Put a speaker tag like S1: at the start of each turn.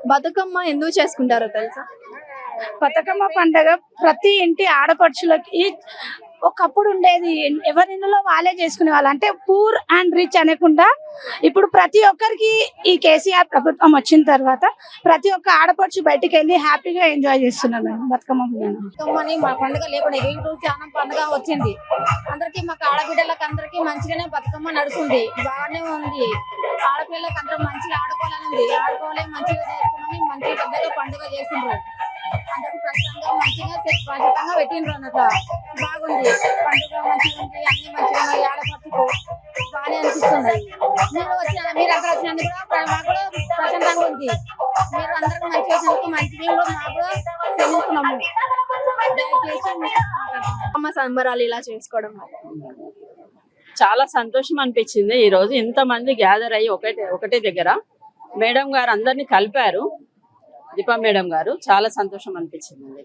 S1: బతుకమ్మ ఎందుకు చేసుకుంటారో తెలుసా?
S2: బతుకమ్మ పండగ ప్రతి ఇంటి ఆడపడుచులకి ఒకప్పుడు ఉండేది. ఎవరిలో వాళ్ళే చేసుకునే వాళ్ళు. అంటే పూర్ అండ్ రిచ్ అనకుండా ఇప్పుడు ప్రతి ఒక్కరికి ఈ కేసీఆర్ ప్రభుత్వం వచ్చిన తర్వాత ప్రతి ఒక్క ఆడపడుచు బయటికి వెళ్ళి హ్యాపీగా ఎంజాయ్ చేస్తున్నారు మేడం బతుకమ్మ పండుగ.
S3: బతుకమ్మని మా పండుగ లేకుండా వీళ్ళు చాలా పండుగ వచ్చింది. అందరికి మాకు ఆడబిడ్డలకు అందరికి మంచిగానే బతుకమ్మ నడుస్తుంది. బాగానే ఉంది. ఆడపిల్లలకు అందరూ మంచిగా ఆడుకోవాలని ఉంది. ఆడుకోవాలి ప్రస్తుతంగా పెట్టిండ్రు అన్నట్ల. బాగుంది. పండుగ మంచిగా ఉంది అన్ని మంచిగా ఉన్నాయి. ఆడపడుచుకు బాగానే అనిపిస్తుంది. మీరు వచ్చిన మీరు అందరూ వచ్చినందుకు కూడా మాకు కూడా ప్రశాంతంగా ఉంది. మీరు అందరూ మంచి వచ్చినందుకు మంచి మేము మాకు కూడా చెల్లిస్తున్నాము.
S1: అమ్మ సంబరాలు ఇలా చేసుకోవడం
S4: చాలా సంతోషం అనిపించింది ఈ రోజు. ఇంత మంది గ్యాదర్ అయ్యి ఒకటే ఒకటే దగ్గర. మేడం గారు అందరినీ కలిపారు. దీపా మేడం గారు. చాలా సంతోషం అనిపించింది.